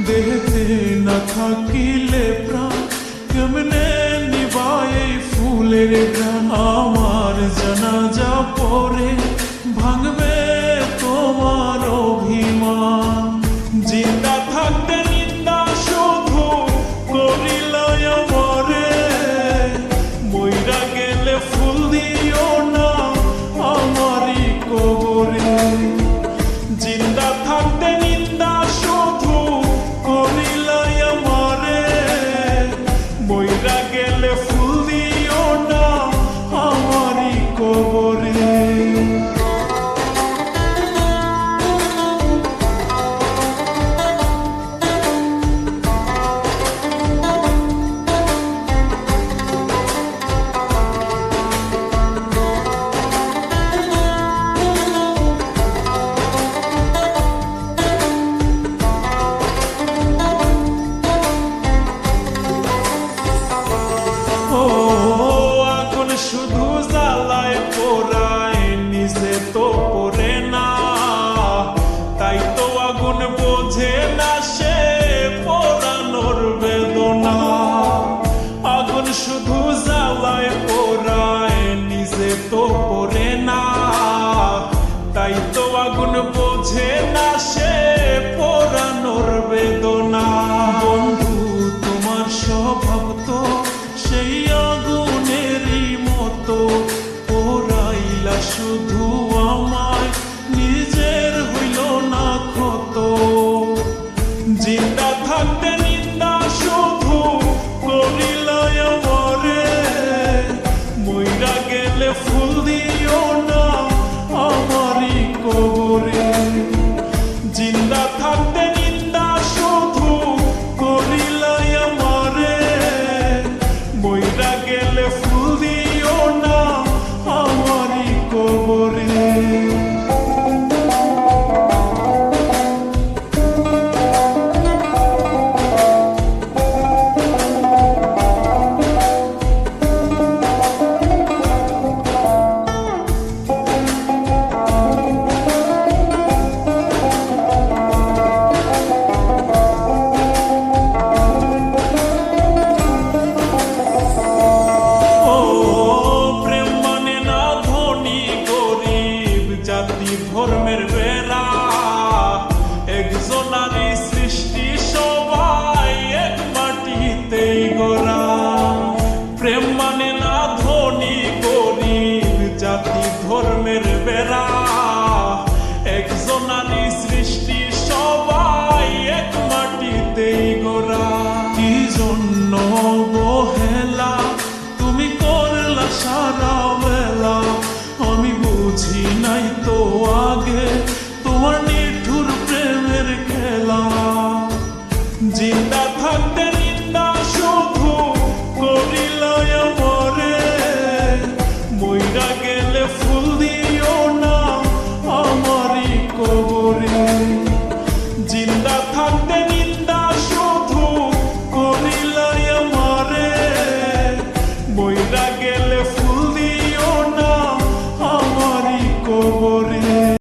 দেহতে না থাকিলে প্রাণ কেমনে নিবায় এই ফুলের গান me তো পড়ে না, তাই তো আগুন বোঝে না সে পোড়ানোর বেদনা। আগুন শুধু জ্বালায় পোড়ায় নিজে তো পড়ে না, তাই তো আগুন full ধর্মের বেড়া একজনারই সৃষ্টি সবাই এক মাটিতেই গোরা প্রেম মানে না ধনী গরিব জাতি, ধর্মের বেড়া একজনারই সৃষ্টি সবাই এক মাটিতেই গোরা কি জন্য অবহেলা তুমি করলা সারা বুঝি নাই তো আগে